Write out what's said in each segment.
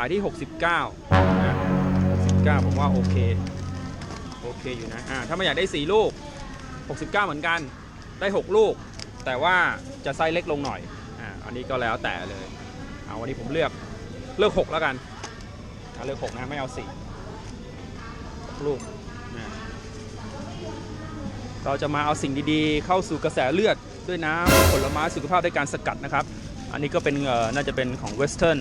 ายที่ 69นะ69 ผมว่าโอเค โอเคอยู่นะอ่าถ้าไม่อยากได้ 4 ลูก 69 เหมือนกัน ได้ 6 ลูก แต่ว่าจะไซส์เล็กลงหน่อย อ่า อันนี้ก็แล้วแต่เลย เอาวันนี้ผมเลือก เลือก 6 แล้วกันเลือก 6 นะ ไม่เอา 4 ลูกนะเราจะมาเอาสิ่งดีๆ เข้าสู่กระแสเลือดด้วยน้ำผลไม้สุขภาพด้วยการสกัดนะครับ อันนี้ก็เป็นน่าจะเป็นของเวสเทิร์น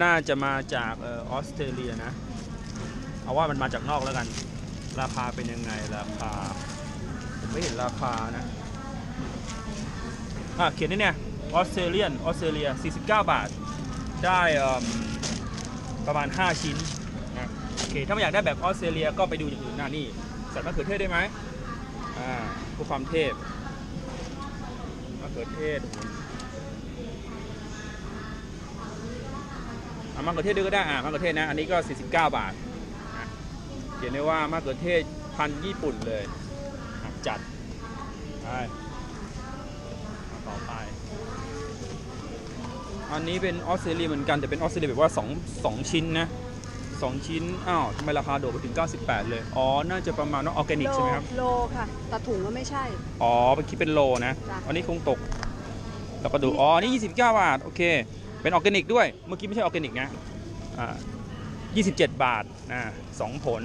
น่าจะมาจากออสเตรเลียนะ เอาว่ามันมาจากนอกแล้วกัน ราคาเป็นยังไงราคาผมไม่เห็นราคานะอะเขียนนี่เนี่ยออสเตรเลียนออสเตรเลีย 49 บาท ได้ประมาณ 5 ชิ้นนะโอเค ถ้าไม่อยากได้แบบออสเตรเลียก็ไปดูอย่างอื่นนะนี่ใส่มะเขือเทศได้ไหมอ่าเพื่อความเทพมะเขือเทศอะ มะเขือเทศด้วยก็ได้อะมะเขือเทศนะ อันนี้ก็ 49 บาทนะเขียนได้ว่ามะเขือเทศพันธุ์ญี่ปุ่นเลยอะจัดไปต่อไปอันนี้เป็นออสเตรเลียเหมือนกันแต่เป็นออสเตรเลียแบบว่า2 2ชิ้นนะ2ชิ้น อ้าวทำไมราคาโดดไปถึง 98 เลย อ๋อ น่าจะประมาณว่าออร์แกนิกใช่ไหมครับ โลค่ะ แต่ถุงก็ไม่ใช่ อ๋อเป็นคิดเป็นโลนะจ้ะอันนี้คงตกแล้วก็ดู อ๋อ นี่ 29 บาท โอเค เป็นออร์แกนิกด้วย เมื่อกี้ไม่ใช่ออร์แกนิกนะอ่า27 บาทนะสองผล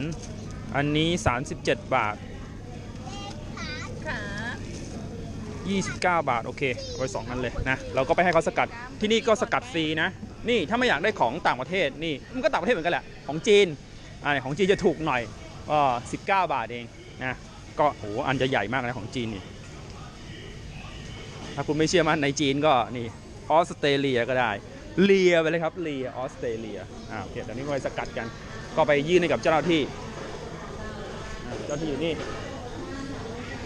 อันนี้ 37 บาท ค่ะ29 บาท โอเคเอาไปสองนั้นเลยนะ เราก็ไปให้เขาสกัด ที่นี่ก็สกัดฟรีนะ นี่ถ้าไม่อยากได้ของต่างประเทศ นี่ มันก็ต่างประเทศเหมือนกันแหละ ของจีนอ่าของจีนจะถูกหน่อยก็19 บาทเองนะ ก็โห อันจะใหญ่มากนะของจีนนี่ ถ้าคุณไม่เชื่อมันในจีนก็นี่ ออสเตรเลียก็ได้เลียไปเลยครับเลียออสเตรเลียอ่าโอเคเดี๋ยวนี้ก็ไปสกัดกัน ก็ไปยื่นให้กับเจ้าหน้าที่เจ้าหน้าที่อยู่นี่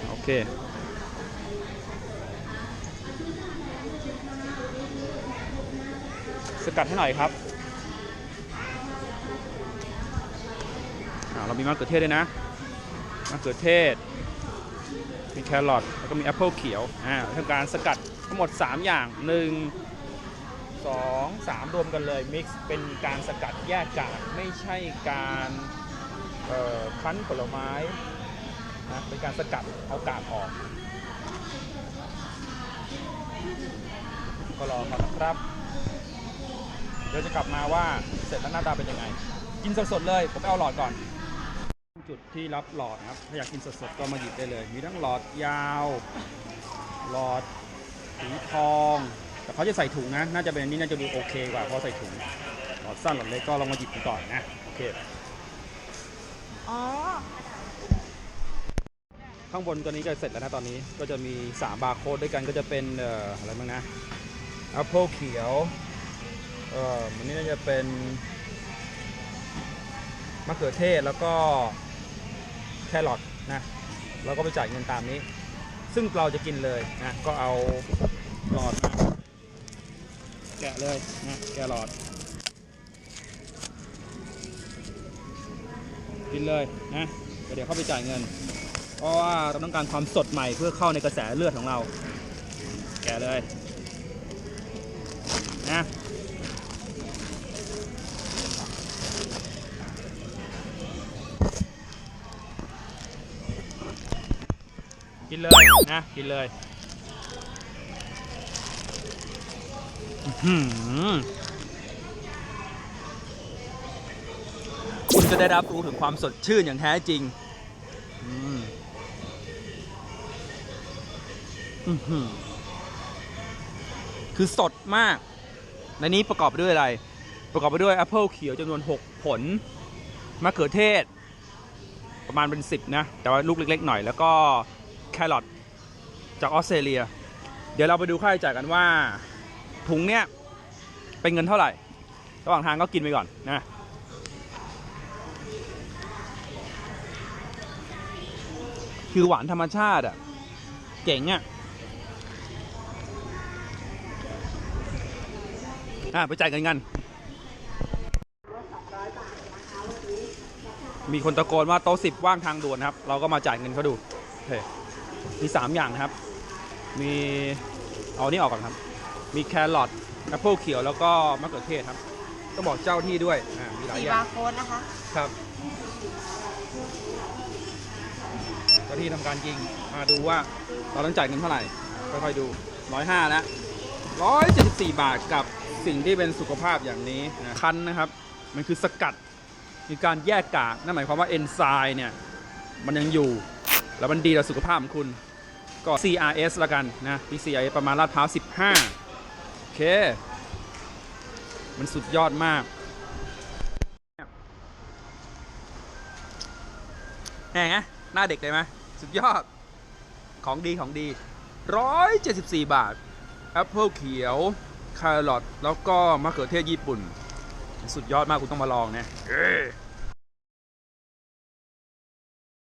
โอเคสกัดให้หน่อยครับอ่าเรามีมะเขือเทศด้วยนะมะเขือเทศ มีแครอทแล้วก็มีแอปเปิลเขียวอ่าทำการสกัดทั้งหมด 3 อย่าง 1 2 3 รวมกันเลยมิกซ์เป็นการสกัดแยกกากไม่ใช่การคั้นผลไม้นะเป็นการสกัดเอากากออก ก็รอก่อนนะครับเดี๋ยวจะกลับมาว่าเสร็จแล้วหน้าตาเป็นยังไง กินสดๆเลย ผมเอาหลอดก่อน จุดที่รับหลอดนะครับ ถ้าอยากกินสดๆก็มาหยิบได้เลย มีทั้งหลอดยาว หลอดสีทอง แต่เขาจะใส่ถุงนะ น่าจะเป็นอันนี้น่าจะดูโอเคกว่าเพราะใส่ถุง หลอดสั้นหลอดเล็กก็ลองมาหยิบดูก่อนนะ โอเค อ๋อ ข้างบนตัวนี้ก็เสร็จแล้วนะตอนนี้ ก็จะมี 3 บาร์โค้ดด้วยกันก็จะเป็นเอ่ออะไรบ้างนะแอปเปิลเขียว เอ่ออันนี้น่าจะเป็นมะเขือเทศแล้วก็ แครอทนะแล้วก็ไปจ่ายเงินตามนี้ ซึ่งเราจะกินเลยนะก็เอาหลอดมาแกะเลยนะแกะหลอด กินเลยนะเดี๋ยวเข้าไปจ่ายเงิน เพราะว่าเราต้องการความสดใหม่เพื่อเข้าในกระแสเลือดของเรา แกะเลยนะ กินเลยนะ กินเลยคุณจะได้รับรู้ถึงความสดชื่นอย่างแท้จริงคือสดมาก ในนี้ประกอบไปด้วยอะไร ประกอบไปด้วยแอปเปิลเขียวจำนวน 6 ผล มะเขือเทศ ประมาณเป็น 10 นะ แต่ว่าลูกเล็ก ๆ หน่อยแล้วก็ แครอทจากออสเตรเลีย เดี๋ยวเราไปดูค่าใช้จ่ายกันว่า ถุงเนี้ยเป็นเงินเท่าไหร่ ระหว่างทางก็กินไปก่อนนะคือหวานธรรมชาติอะ เจ๋งอะอะไปจ่ายเงินกัน มีคนตะโกนว่าโต๊ะสิบว่างทางด่วนนะครับ เราก็มาจ่ายเงินเขาดูโอเค มีสามอย่างนะครับ มีเอานี่ออกก่อนครับ มีแครอทแอปเปิลเขียวแล้วก็มะเขือเทศครับ ต้องบอกเจ้าที่ด้วยอ่ามีหลายอย่าสี่บางร์โค้ดนะคะ ครับ เจ้าที่ทำการยิงมาดูว่าเราต้องจ่ายเงินเท่าไหร่ ค่อยๆดู105แล้ว174บาทกับสิ่งที่เป็นสุขภาพอย่างนี้นะคันนะครับ มันคือสกัด มีการแยกกาก นั่นหมายความว่าเอนไซม์เนี่ย มันยังอยู่ แล้วมันดีต่อสุขภาพของคุณ ก็ CRS ละกันนะ PCI ประมาณลาดพร้าว 15 โอเค มันสุดยอดมากแหงหน้าเด็กเลยไหมสุดยอด ของดีของดี 174 บาท แอปเปิลเขียว คาร์ลอทแล้วก็มะเขือเทศญี่ปุ่น สุดยอดมากคุณต้องมาลองนะเอ้